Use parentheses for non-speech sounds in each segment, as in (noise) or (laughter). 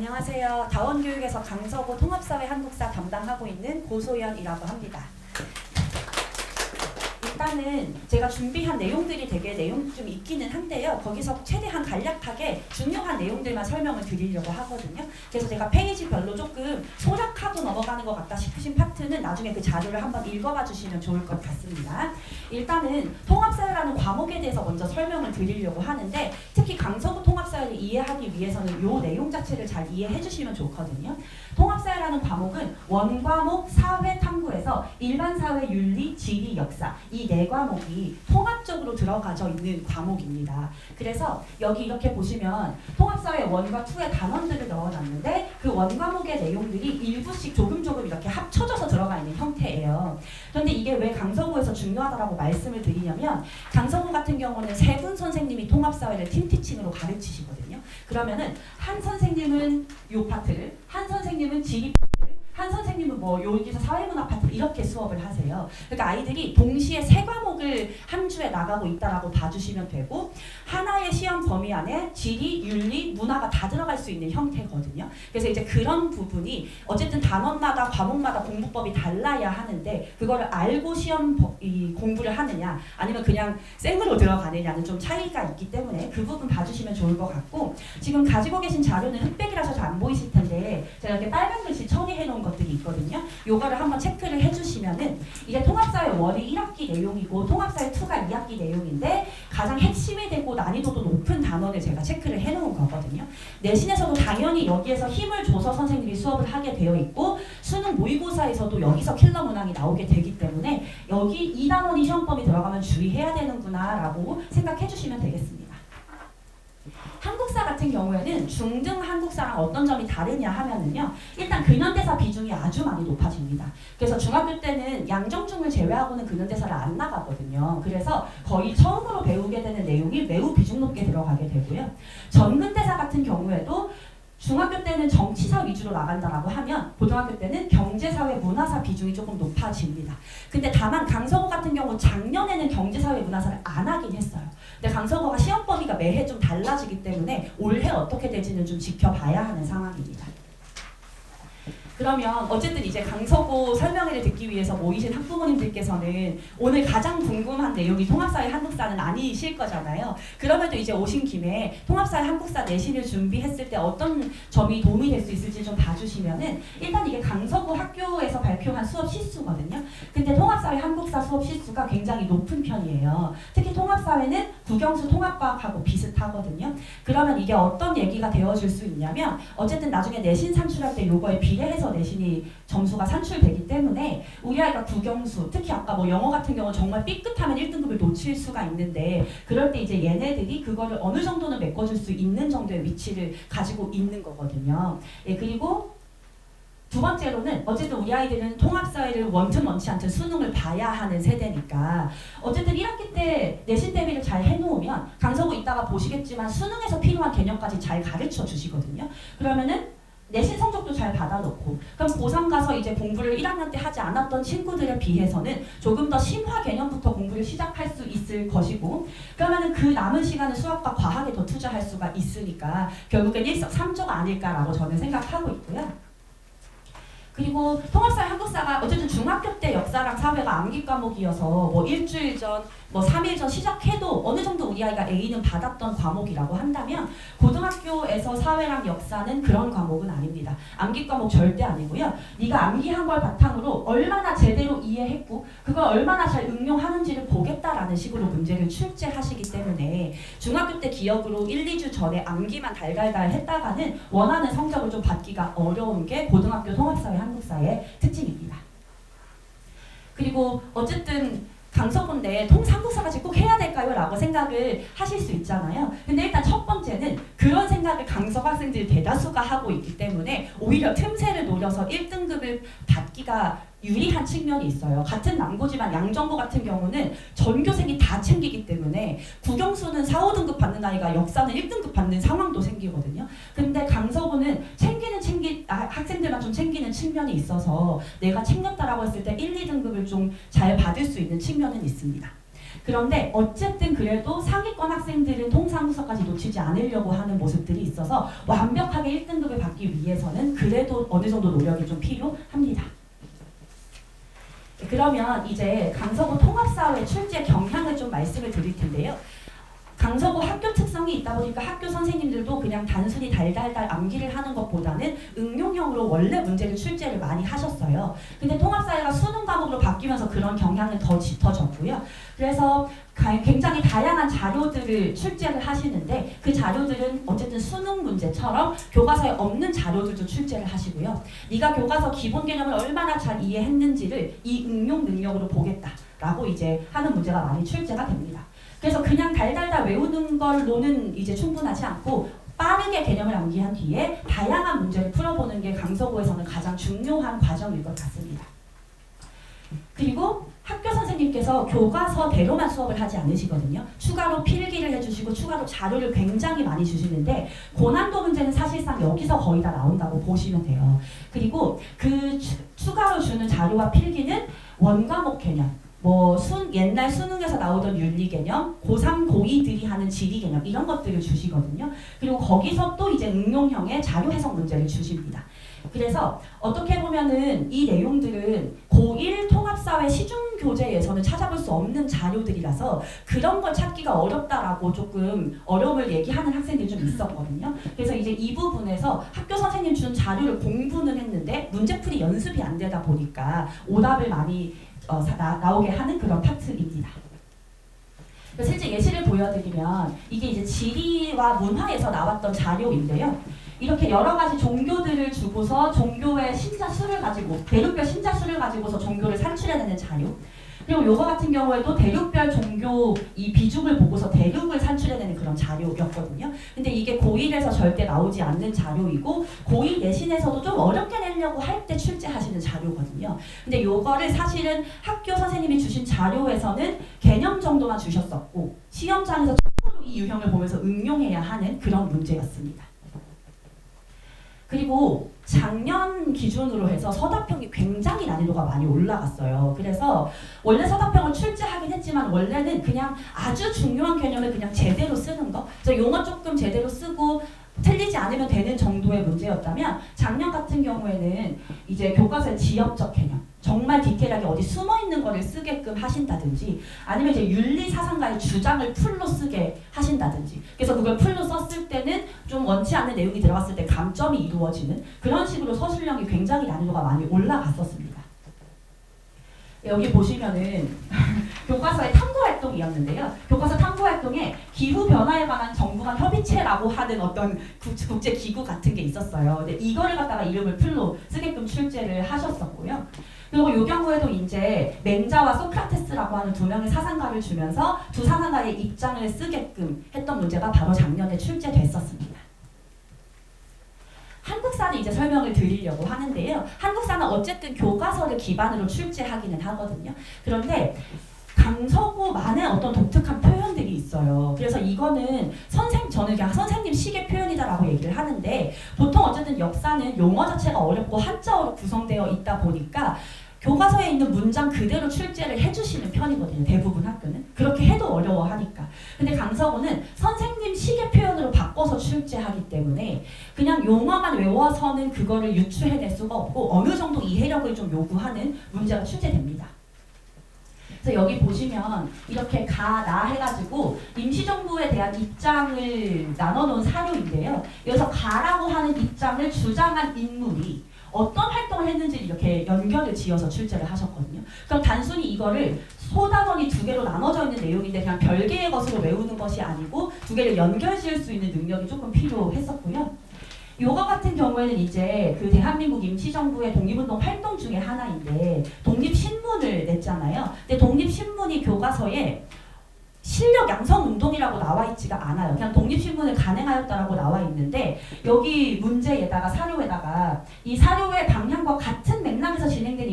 안녕하세요. 다원교육에서 강서구 통합사회 한국사 담당하고 있는 고소연이라고 합니다. 일단은 제가 준비한 내용들이 되게 내용 좀 있기는 한데요. 거기서 최대한 간략하게 중요한 내용들만 설명을 드리려고 하거든요. 그래서 제가 페이지별로 조금 소략하고 넘어가는 것 같다 싶으신 파트는 나중에 그 자료를 한번 읽어봐 주시면 좋을 것 같습니다. 일단은 통합사회라는 과목에 대해서 먼저 설명을 드리려고 하는데 특히 강서구 통합사회를 이해하기 위해서는 이 내용 자체를 잘 이해해 주시면 좋거든요. 통합사회라는 과목은 원과목 사회 탐구에서 일반 사회 윤리, 지리, 역사 이네 과목이 통합적으로 들어가져 있는 과목입니다. 그래서 여기 이렇게 보시면 통합사회 원과 투의 단원들을 넣어놨는데 그 원 과목의 내용들이 일부씩 조금 조금 이렇게 합쳐져서 들어가 있는 형태예요. 그런데 이게 왜 강서구에서 중요하다라고 말씀을 드리냐면 강서구 같은 경우는 세 분 선생님이 통합사회를 팀티칭으로 가르치시거든요. 그러면은 한 선생님은 요 파트를, 한 선생님은 지리 한 선생님은 뭐 여기서 사회문화 파트 이렇게 수업을 하세요. 그러니까 아이들이 동시에 세 과목을 한 주에 나가고 있다라고 봐주시면 되고 하나의 시험 범위 안에 지리, 윤리, 문화가 다 들어갈 수 있는 형태거든요. 그래서 이제 그런 부분이 어쨌든 단원마다 과목마다 공부법이 달라야 하는데 그거를 알고 시험 버- 이 공부를 하느냐 아니면 그냥 생으로 들어가느냐는 좀 차이가 있기 때문에 그 부분 봐주시면 좋을 것 같고 지금 가지고 계신 자료는 흑백이라서 잘 안 보이실 텐데 제가 이렇게 빨간 글씨 처리해 놓은 것들이 있거든요. 요거를 한번 체크를 해주시면은 이제 통합사회 원이 1학기 내용이고 통합사회 2가 2학기 내용인데 가장 핵심이 되고 난이도도 높은 단원을 제가 체크를 해놓은 거거든요. 내신에서도 당연히 여기에서 힘을 줘서 선생님이 수업을 하게 되어 있고 수능 모의고사에서도 여기서 킬러 문항이 나오게 되기 때문에 여기 이 단원이 시험범위 들어가면 주의해야 되는구나라고 생각해 주시면 되겠습니다. 한국사 같은 경우에는 중등 한국사랑 어떤 점이 다르냐 하면은요. 일단 근현대사 비중이 아주 많이 높아집니다. 그래서 중학교 때는 양정중을 제외하고는 근현대사를 안 나가거든요. 그래서 거의 처음으로 배우게 되는 내용이 매우 비중 높게 들어가게 되고요. 전근대사 같은 경우에도 중학교 때는 정치사 위주로 나간다라고 하면 고등학교 때는 경제사회 문화사 비중이 조금 높아집니다. 근데 다만 강서구 같은 경우 작년에는 경제사회 문화사를 안 하긴 했어요. 근데 강서구가 시험 범위가 매해 좀 달라지기 때문에 올해 어떻게 될지는 좀 지켜봐야 하는 상황입니다. 그러면 어쨌든 이제 강서구 설명회를 듣기 위해서 모이신 학부모님들께서는 오늘 가장 궁금한 내용이 통합사회 한국사는 아니실 거잖아요. 그럼에도 이제 오신 김에 통합사회 한국사 내신을 준비했을 때 어떤 점이 도움이 될 수 있을지 좀 봐주시면은 일단 이게 강서구 학교에서 발표한 수업 시수거든요. 근데 통합사회 한국사 수업 시수가 굉장히 높은 편이에요. 특히 통합사회는 국영수 통합과학하고 비슷하거든요. 그러면 이게 어떤 얘기가 되어줄 수 있냐면 어쨌든 나중에 내신 산출할 때 요거에 비례 내신이 점수가 산출되기 때문에 우리 아이가 국영수 특히 아까 뭐 영어 같은 경우 정말 삐끗하면 1등급을 놓칠 수가 있는데 그럴 때 이제 얘네들이 그거를 어느 정도는 메꿔줄 수 있는 정도의 위치를 가지고 있는 거거든요. 예, 그리고 두 번째로는 어쨌든 우리 아이들은 통합사회를 원튼 원치 않든 수능을 봐야 하는 세대니까 어쨌든 1학기 때 내신 대비를 잘 해놓으면 강서구 이따가 보시겠지만 수능에서 필요한 개념까지 잘 가르쳐 주시거든요. 그러면은 내신 성적도 잘 받아놓고 그럼 고3 가서 이제 공부를 1학년 때 하지 않았던 친구들에 비해서는 조금 더 심화 개념부터 공부를 시작할 수 있을 것이고 그러면은 그 남은 시간을 수학과 과학에 더 투자할 수가 있으니까 결국엔 일석삼조가 아닐까라고 저는 생각하고 있고요. 그리고 통합사회 한국사가 어쨌든 중학교 때 역사랑 사회가 암기 과목이어서 뭐 일주일 전, 뭐 3일 전 시작해도 어느 정도 우리 아이가 A는 받았던 과목이라고 한다면 고등학교에서 사회랑 역사는 그런 과목은 아닙니다. 암기 과목 절대 아니고요. 네가 암기한 걸 바탕으로 얼마나 제대로 이해했고 그걸 얼마나 잘 응용하는지를 보겠다라는 식으로 문제를 출제하시기 때문에 중학교 때 기억으로 1, 2주 전에 암기만 달달달 했다가는 원하는 성적을 좀 받기가 어려운 게 고등학교 통합사회 한국사의 특징입니다. 그리고 어쨌든 강서구인데 통상국사까지 꼭 해야 될까요? 라고 생각을 하실 수 있잖아요. 근데 일단 첫 번째는 그런 생각을 강서 학생들이 대다수가 하고 있기 때문에 오히려 틈새를 노려서 1등급을 받기가 유리한 측면이 있어요. 같은 남고지만 양정고 같은 경우는 전교생이 다 챙기기 때문에 국영수는 4, 5등급 받는 아이가 역사는 1등급 받는 상황도 생기거든요. 근데 강서구는 챙기는 챙기 아, 학생들만 좀 챙기는 측면이 있어서 내가 챙겼다라고 했을 때 1, 2등급을 좀 잘 받을 수 있는 측면은 있습니다. 그런데 어쨌든 그래도 상위권 학생들은 통상부서까지 놓치지 않으려고 하는 모습들이 있어서 완벽하게 1등급을 받기 위해서는 그래도 어느 정도 노력이 좀 필요합니다. 그러면 이제 강서구 통합사회 출제 경향을 좀 말씀을 드릴 텐데요. 강서구 학교 특성이 있다 보니까 학교 선생님들도 그냥 단순히 달달달 암기를 하는 것보다는 응용형으로 원래 문제를 출제를 많이 하셨어요. 근데 통합사회가 수능 과목으로 바뀌면서 그런 경향은 더 짙어졌고요. 그래서 가- 굉장히 다양한 자료들을 출제를 하시는데 그 자료들은 어쨌든 수능 문제처럼 교과서에 없는 자료들도 출제를 하시고요. 네가 교과서 기본 개념을 얼마나 잘 이해했는지를 이 응용 능력으로 보겠다라고 이제 하는 문제가 많이 출제가 됩니다. 그래서 그냥 달달달 외우는 걸로는 이제 충분하지 않고 빠르게 개념을 암기한 뒤에 다양한 문제를 풀어보는 게 강서구에서는 가장 중요한 과정일 것 같습니다. 그리고 학교 선생님께서 교과서대로만 수업을 하지 않으시거든요. 추가로 필기를 해주시고 추가로 자료를 굉장히 많이 주시는데 고난도 문제는 사실상 여기서 거의 다 나온다고 보시면 돼요. 그리고 그 추, 추가로 주는 자료와 필기는 원과목 개념, 뭐 순, 옛날 수능에서 나오던 윤리 개념, 고3, 고2들이 하는 지리 개념 이런 것들을 주시거든요. 그리고 거기서 또 이제 응용형의 자료 해석 문제를 주십니다. 그래서 어떻게 보면은 이 내용들은 수 없는 자료들이라서 그런 걸 찾기가 어렵다라고 조금 어려움을 얘기하는 학생들이 좀 있었거든요. 그래서 이제 이 부분에서 학교 선생님 준 자료를 공부는 했는데 문제풀이 연습이 안 되다 보니까 오답을 많이 어, 사- 나, 나오게 하는 그런 파트입니다. 실제 예시를 보여드리면 이게 이제 지리와 문화에서 나왔던 자료인데요. 이렇게 여러 가지 종교들을 주고서 종교의 신자 수를 가지고 대륙별 신자 수를 가지고서 종교를 산출해내는 자료. 그리고 요거 같은 경우에도 대륙별 종교 이 비중을 보고서 대륙을 산출해내는 그런 자료였거든요. 근데 이게 고1에서 절대 나오지 않는 자료이고 고1 내신에서도 좀 어렵게 내려고 할 때 출제하시는 자료거든요. 근데 요거를 사실은 학교 선생님이 주신 자료에서는 개념 정도만 주셨었고 시험장에서 처음으로 이 유형을 보면서 응용해야 하는 그런 문제였습니다. 그리고 작년 기준으로 해서 서답형이 굉장히 난이도가 많이 올라갔어요. 그래서 원래 서답형을 출제하긴 했지만 원래는 그냥 아주 중요한 개념을 그냥 제대로 쓰는 거. 저 용어 조금 제대로 쓰고 틀리지 않으면 되는 정도의 문제였다면 작년 같은 경우에는 이제 교과서의 지역적 개념 정말 디테일하게 어디 숨어 있는 거를 쓰게끔 하신다든지 아니면 이제 윤리 사상가의 주장을 풀로 쓰게 하신다든지 그래서 그걸 풀로 썼을 좀 원치 않는 내용이 들어갔을 때 감점이 이루어지는 그런 식으로 서술형이 굉장히 난이도가 많이 올라갔었습니다. 여기 보시면은 (laughs) 교과서의 탐구 활동이었는데요. 교과서 탐구 활동에 기후 변화에 관한 정부 간 협의체라고 하는 어떤 국- 국제 기구 같은 게 있었어요. 근데 이거를 갖다가 이름을 풀로 쓰게끔 출제를 하셨었고요. 그리고 이 경우에도 이제 맹자와 소크라테스라고 하는 두 명의 사상가를 주면서 두 사상가의 입장을 쓰게끔 했던 문제가 바로 작년에 출제됐었습니다. 한국사는 이제 설명을 드리려고 하는데요. 한국사는 어쨌든 교과서를 기반으로 출제하기는 하거든요. 그런데 강서구만의 어떤 독특한 표현들이 있어요. 그래서 이거는 선생 저는 그냥 선생님 식의 표현이다라고 얘기를 하는데 보통 어쨌든 역사는 용어 자체가 어렵고 한자어로 구성되어 있다 보니까 교과서에 있는 문장 그대로 출제를 해주시는 편이거든요. 대부분 학교는 그렇게 해도 어려워하니까. 근데 강서구는 선생님 식의 표현으로 출제하기 때문에 그냥 용어만 외워서는 그거를 유추해낼 수가 없고 어느 정도 이해력을 좀 요구하는 문제가 출제됩니다. 그래서 여기 보시면 이렇게 가, 나 해가지고 임시정부에 대한 입장을 나눠놓은 사료인데요. 여기서 가라고 하는 입장을 주장한 인물이 어떤 활동을 했는지 이렇게 연결을 지어서 출제를 하셨거든요. 그럼 단순히 이거를 소단원이 두 개로 나눠져 있는 내용인데 그냥 별개의 것으로 외우는 것이 아니고 두 개를 연결 지을 수 있는 능력이 조금 필요했었고요. 요거 같은 경우에는 이제 그 대한민국 임시정부의 독립운동 활동 중에 하나인데 독립신문을 냈잖아요. 근데 독립신문이 교과서에 실력 양성 운동이라고 나와 있지가 않아요. 그냥 독립신문을 간행하였다라고 나와 있는데 여기 문제에다가 사료에다가 이 사료의 방향과 같은 맥락에서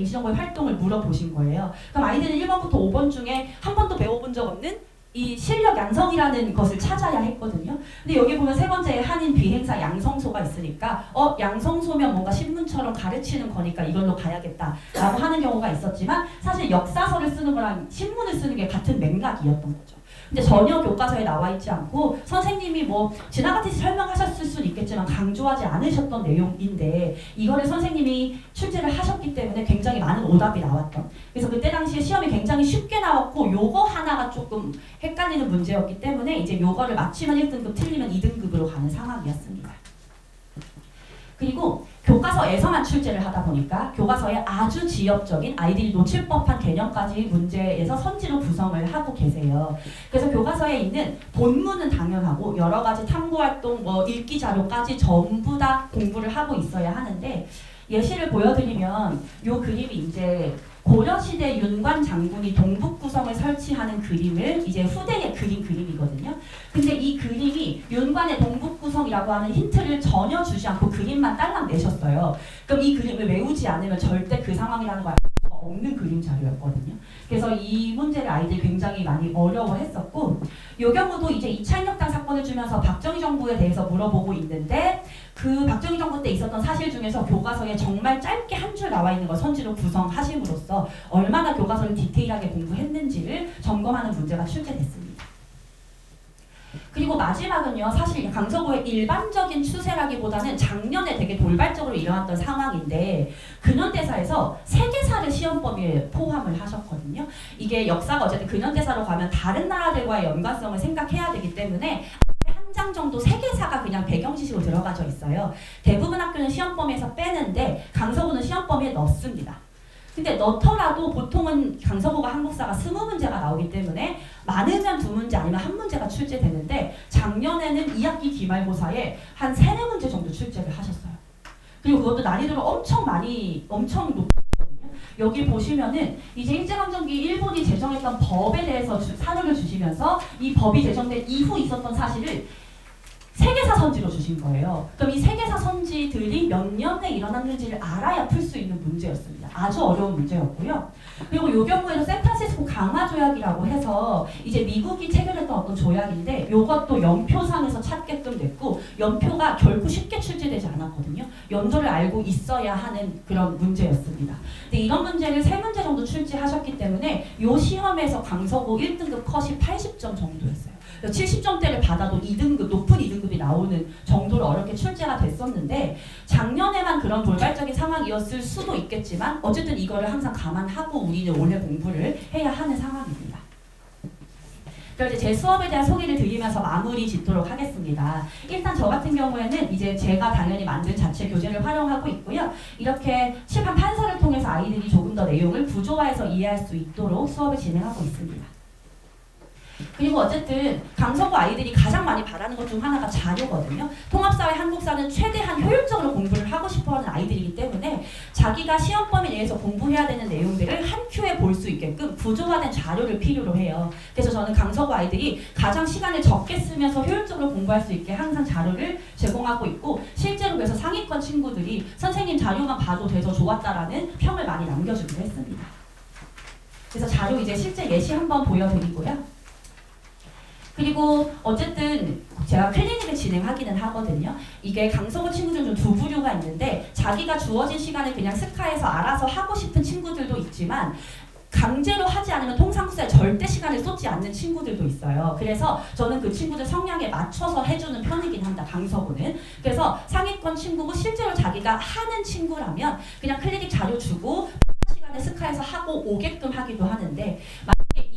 임시정부의 활동을 물어보신 거예요. 그럼 아이들은 1번부터 5번 중에 한 번도 배워본 적 없는 이 실력 양성이라는 것을 찾아야 했거든요. 근데 여기 보면 세 번째 한인 비행사 양성소가 있으니까 어 양성소면 뭔가 신문처럼 가르치는 거니까 이걸로 가야겠다라고 하는 경우가 있었지만 사실 역사서를 쓰는 거랑 신문을 쓰는 게 같은 맥락이었던 거죠. 근데 전혀 교과서에 나와 있지 않고 선생님이 뭐 지나가듯이 설명하셨을 수는 있겠지만 강조하지 않으셨던 내용인데 이거를 선생님이 출제를 하셨기 때문에 굉장히 많은 오답이 나왔던 그래서 그때 당시에 시험이 굉장히 쉽게 나왔고 요거 하나가 조금 헷갈리는 문제였기 때문에 이제 요거를 맞히면 1등급 틀리면 2등급으로 가는 상황이었습니다. 그리고 교과서에서만 출제를 하다 보니까 교과서에 아주 지역적인 아이들이 놓칠 법한 개념까지 문제에서 선지로 구성을 하고 계세요. 그래서 교과서에 있는 본문은 당연하고 여러 가지 탐구 활동, 뭐 읽기 자료까지 전부 다 공부를 하고 있어야 하는데 예시를 보여드리면 요 그림이 이제 고려시대 윤관 장군이 동북 구성을 설치하는 그림을 이제 후대에 그린 그림이거든요. 근데 이 그림이 윤관의 동북 구성이라고 하는 힌트를 전혀 주지 않고 그림만 딸랑 내셨어요. 그럼 이 그림을 외우지 않으면 절대 그 상황이라는 걸 알 수가 없는 그림 자료였거든요. 그래서 이 문제를 아이들이 굉장히 많이 어려워했었고 요 경우도 이제 2차 인력당 사건을 주면서 박정희 정부에 대해서 물어보고 있는데 그 박정희 정부 때 있었던 사실 중에서 교과서에 정말 짧게 한 줄 나와 있는 걸 선지로 구성하심으로써 얼마나 교과서를 디테일하게 공부했는지를 점검하는 문제가 출제됐습니다. 그리고 마지막은요, 사실 강서구의 일반적인 추세라기보다는 작년에 되게 돌발적으로 일어났던 상황인데, 근현대사에서 세계사를 시험 범위에 포함을 하셨거든요. 이게 역사가 어쨌든 근현대사로 가면 다른 나라들과의 연관성을 생각해야 되기 때문에 한장 정도 세계사가 그냥 배경 지식으로 들어가져 있어요. 대부분 학교는 시험 범위에서 빼는데 강서구는 시험 범위에 넣습니다. 근데 넣더라도 보통은 강서구가 한국사가 스무 문제가 나오기 때문에 많으면 두 문제 아니면 한 문제가 출제되는데 작년에는 2학기 기말고사에 한 세네 문제 정도 출제를 하셨어요. 그리고 그것도 난이도를 엄청 많이 엄청 높거든요. 여기 보시면은 이제 일제강점기 일본이 제정했던 법에 대해서 주, 사료를 주시면서 이 법이 제정된 이후 있었던 사실을 세계사 선지로 주신 거예요. 그럼 이 세계사 선지들이 몇 년에 일어났는지를 알아야 풀 수 있는 문제였습니다. 아주 어려운 문제였고요. 그리고 이 경우에는 샌프란시스코 강화 조약이라고 해서 이제 미국이 체결했던 어떤 조약인데 이것도 연표상에서 찾게끔 됐고 연표가 결코 쉽게 출제되지 않았거든요. 연도를 알고 있어야 하는 그런 문제였습니다. 근데 이런 문제를 세 문제 정도 출제하셨기 때문에 이 시험에서 강서구 1등급 컷이 80점 정도였어요. 70점대를 받아도 2등급, 높은 2등급이 나오는 정도로 어렵게 출제가 됐었는데 작년에만 그런 돌발적인 상황이었을 수도 있겠지만 어쨌든 이거를 항상 감안하고 우리는 올해 공부를 해야 하는 상황입니다. 그럼 이제 제 수업에 대한 소개를 드리면서 마무리 짓도록 하겠습니다. 일단 저 같은 경우에는 이제 제가 당연히 만든 자체 교재를 활용하고 있고요. 이렇게 칠판 판서를 통해서 아이들이 조금 더 내용을 구조화해서 이해할 수 있도록 수업을 진행하고 있습니다. 그리고 어쨌든 강서구 아이들이 가장 많이 바라는 것 중 하나가 자료거든요. 통합사회 한국사는 최대한 효율적으로 공부를 하고 싶어하는 아이들이기 때문에 자기가 시험 범위 내에서 공부해야 되는 내용들을 한 큐에 볼 수 있게끔 구조화된 자료를 필요로 해요. 그래서 저는 강서구 아이들이 가장 시간을 적게 쓰면서 효율적으로 공부할 수 있게 항상 자료를 제공하고 있고 실제로 그래서 상위권 친구들이 선생님 자료만 봐도 돼서 좋았다라는 평을 많이 남겨주기도 했습니다. 그래서 자료 이제 실제 예시 한번 보여드리고요. 그리고 어쨌든 제가 클리닉을 진행하기는 하거든요. 이게 강서구 친구들 중 두 부류가 있는데 자기가 주어진 시간을 그냥 스카에서 알아서 하고 싶은 친구들도 있지만 강제로 하지 않으면 통상수에 절대 시간을 쏟지 않는 친구들도 있어요. 그래서 저는 그 친구들 성향에 맞춰서 해주는 편이긴 합니다. 강서구는. 그래서 상위권 친구고 실제로 자기가 하는 친구라면 그냥 클리닉 자료 주고 시간에 스카에서 하고 오게끔 하기도 하는데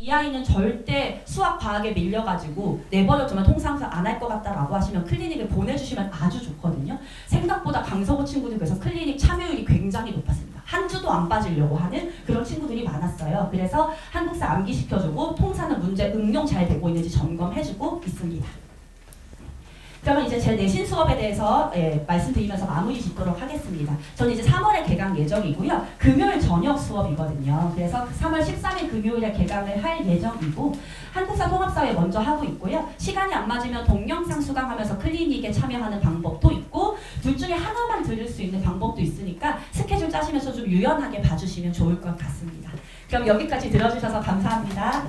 이 아이는 절대 수학 과학에 밀려가지고 내버려두면 통상수 안할 것 같다라고 하시면 클리닉을 보내주시면 아주 좋거든요. 생각보다 강서구 친구들 그래서 클리닉 참여율이 굉장히 높았습니다. 한 주도 안 빠지려고 하는 그런 친구들이 많았어요. 그래서 한국사 암기시켜주고 통사는 문제 응용 잘 되고 있는지 점검해주고 있습니다. 그러면 이제 제 내신 수업에 대해서 예, 말씀드리면서 마무리 짓도록 하겠습니다. 저는 이제 3월에 개강 예정이고요. 금요일 저녁 수업이거든요. 그래서 3월 13일 금요일에 개강을 할 예정이고 한국사 통합사회 먼저 하고 있고요. 시간이 안 맞으면 동영상 수강하면서 클리닉에 참여하는 방법도 있고 둘 중에 하나만 들을 수 있는 방법도 있으니까 스케줄 짜시면서 좀 유연하게 봐주시면 좋을 것 같습니다. 그럼 여기까지 들어주셔서 감사합니다.